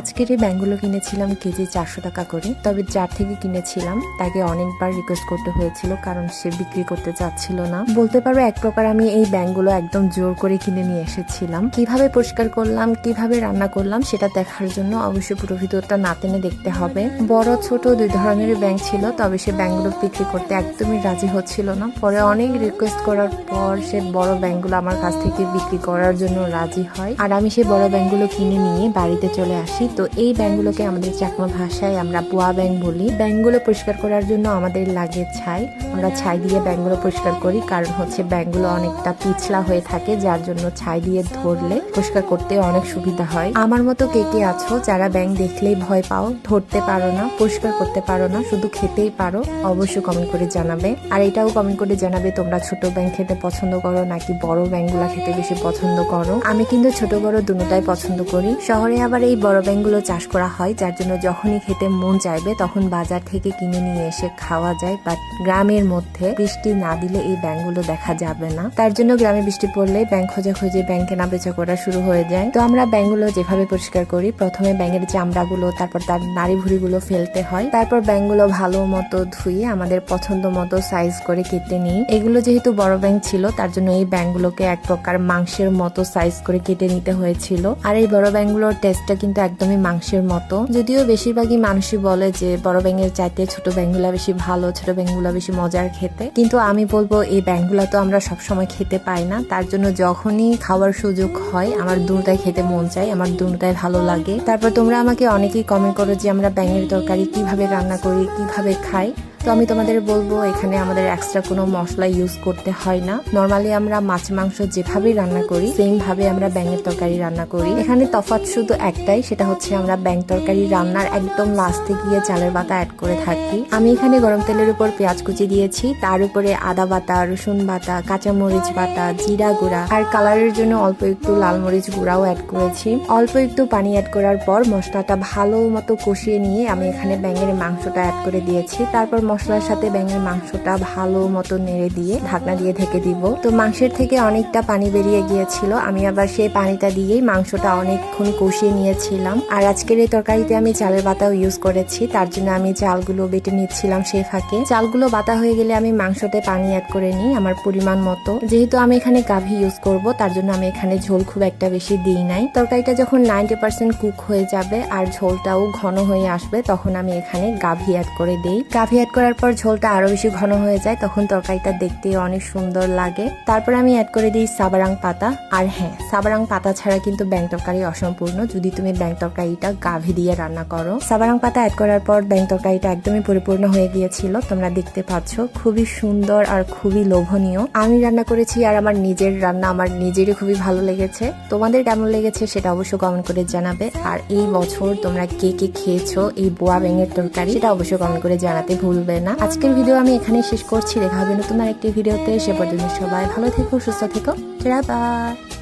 আজকের এই ব্যাংকগুলো কিনেছিলাম কেজি চারশো টাকা করে, তবে যার থেকে কিনেছিলাম তাকে অনেকবার রিকোয়েস্ট করতে হয়েছিল, কারণ সে বিক্রি করতে চাচ্ছিল না। বলতে পারো এক প্রকার আমি এই ব্যাংকগুলো একদম জোর করে কিনে নিয়ে এসেছিলাম। কীভাবে পরিষ্কার করলাম, কীভাবে রান্না করলাম, সেটা দেখার জন্য অবশ্যই পুরো ভিডিওটা না টেনে দেখতে হবে। বড়, ছোট দুই ধরনের ব্যাংক ছিল, তবে সে ব্যাংকগুলো বিক্রি করতে একদমই রাজি হচ্ছিল না। পরে অনেক রিকোয়েস্ট করার পর সে বড় ব্যাংকগুলো আমার কাছ থেকে বিক্রি করার জন্য রাজি হয়। আর আমি সেই বড় ব্যাংকগুলো কিনে নিয়ে বাড়িতে চলে আসি। তো এই ব্যাংকগুলোকে আমাদের চাকমা ভাষায় আমরা পোয়া ব্যাংক বলি। ব্যাংকগুলো পরিষ্কার করার জন্য আমাদের লাগে ছাই। আমরা ছাই দিয়ে ব্যাংকগুলো পরিষ্কার করি, কারণ হচ্ছে ব্যাংকগুলো অনেকটা পিছলা হয়ে থাকে, যার জন্য ছাই দিয়ে ধরলে পরিষ্কার করতে অনেক সুবিধা হয়। আমার মতো কে কে আছো, যারা ব্যাংক দেখলেই ভয় পাও, ধরতে পারো না, পরিষ্কার করতে পারো না, শুধু খেতেই পারো, অবশ্যই কমেন্ট করে জানাবে। আর এটাও কমেন্ট করে জানাবে, তোমরা ছোট ব্যাংক খেতে পছন্দ করো নাকি বড় ব্যাংকগুলো খেতে বেশি পছন্দ করো? আমি কিন্তু ছোট বড় দুটাই পছন্দ করি। শহরে আবার এই বড় ব্যাংকগুলো চাষ করা হয়, যার জন্য যখনই খেতে মন চাইবে তখন বাজার থেকে কিনে নিয়ে এসে খাওয়া যায়। বাট গ্রামের মধ্যে বৃষ্টি না দিলে এই ব্যাংকগুলো দেখা যাবে না। তার জন্য গ্রামে বৃষ্টি পড়লে ব্যাংক খোঁজা খুঁজে ব্যাংকে না বেচা করা শুরু হয়ে যায়। তো আমরা ব্যাংকগুলো যেভাবে পরিষ্কার করি, প্রথমে ব্যাঙের চামড়াগুলো, তারপর তার নাড়ি ভুড়িগুলো ফেলতে হয়। তারপর ব্যাংকগুলো ভালো মতো ধুয়ে আমাদের পছন্দ মতো সাইজ করে কেটে নিই। এগুলো যেহেতু বড় ব্যাংক ছিল, তার জন্য এই ব্যাংকগুলোকে এক প্রকার মাংসের মতো সাইজ করে কেটে নিতে হয়েছিল। আর এই বড় ব্যাংকগুলোর টেস্টটা কিন্তু একদমই মাংসের মতো। যদিও বেশিরভাগই মানুষই বলে যে, বড় ব্যাঙের চাইতে ছোট ব্যাংকগুলো বেশি ভালো, ছোট ব্যাঙগুলা বেশি মজার খেতে। কিন্তু আমি বলব, এই ব্যাঙগুলা তো আমরা সবসময় খেতে পাই না। তার জন্য যখনই খাওয়ার সুযোগ হয়, আমার দুটাই খেতে মন চাই আমার দুটাই ভালো লাগে। তারপর তোমরা আমাকে অনেকেই কমেন্ট করো যে, আমরা ব্যাঙের তরকারি কীভাবে রান্না করি, কীভাবে খাই। তো আমি তোমাদের বলব, এখানে আমাদের এক্সট্রা কোনো মশলা ইউজ করতে হয় না। নর্মালি আমরা মাছ, মাংস যেভাবেই রান্না করি সেম ভাবে আমরা ব্যাঙের তরকারি রান্না করি। এখানে তফাৎ শুধু একটাই, সেটা হচ্ছে আমরা ব্যাং তরকারি রান্নার একদম লাস্টে গিয়ে চালের বাটা অ্যাড করে থাকি। আমি এখানে গরম তেলের উপর পেঁয়াজ কুচি দিয়েছি, তার উপরে আদা বাটা, রসুন বাটা, কাঁচামরিচ বাটা, জিরা গুঁড়া, আর কালারের জন্য অল্প একটু লাল মরিচ গুঁড়াও অ্যাড করেছি। অল্প একটু পানি অ্যাড করার পর মশলাটা ভালো মতো কষিয়ে নিয়ে আমি এখানে ব্যাঙের মাংসটা অ্যাড করে দিয়েছি। তারপর মশলার সাথে ব্যাঙের মাংসটা ভালো মতো নেড়ে দিয়ে ঢাকনা দিয়ে ঢেকে দিব। তো মাংসের থেকে অনেকটা পানি বেরিয়ে গিয়েছিল। আমি আবার সেই পানিটা দিয়েই মাংসটা অনেকক্ষণ কষিয়ে নিয়েছিলাম। আর আজকের এই তরকারিতে আমি চালের বাতাও ইউজ করেছি। তার জন্য আমি চালগুলো বেটে নিচ্ছিলাম সেই ফাঁকে। চালগুলো বাতা হয়ে গেলে আমি মাংসতে পানি অ্যাড করে নিই আমার পরিমাণ মতো। যেহেতু আমি এখানে গাভি ইউজ করব, তার জন্য আমি এখানে ঝোল খুব একটা বেশি দিই নাই। তরকারিটা যখন নাইনটি পার্সেন্ট কুক হয়ে যাবে আর ঝোলটাও ঘন হয়ে আসবে, তখন আমি এখানে গাভি অ্যাড করে দিই। গাভি অ্যাড করার পর ঝোলটা আরও বেশি ঘন হয়ে যায়, তখন তরকারিটা দেখতে অনেক সুন্দর লাগে। তারপর আমি অ্যাড করে দিই সাবারাং পাতা। আর হ্যাঁ সাবারাং পাতা ছাড়া কিন্তু ব্যাং তরকারি অসম্পূর্ণ। যদি তুমি ব্যাং তরকারিটা গাভি দিয়ে রান্না করো। সাবারাং পাতা অ্যাড করার পর ব্যাং তরকারিটা একদমই পরিপূর্ণ হয়ে গিয়েছিল, তোমরা দেখতে পাচ্ছ। খুবই সুন্দর আর খুবই লোভনীয়। আমি রান্না করেছি আর আমার নিজের রান্না আমার নিজেরই খুবই ভালো লেগেছে। তোমাদের কেমন লেগেছে সেটা অবশ্যই কমেন্ট করে জানাবে। আর এই বছর তোমরা কে কে খেয়েছো এই বোয়া ব্যাঙের তরকারি সেটা অবশ্যই কমেন্ট করে জানাতে ভুলবে না। আজকের ভিডিও আমি এখানেই শেষ করছি। দেখা হবে নতুন আরেকটি ভিডিওতে সে পর্যন্ত সবাই ভালো থেকো, সুস্থ থেকো। বাই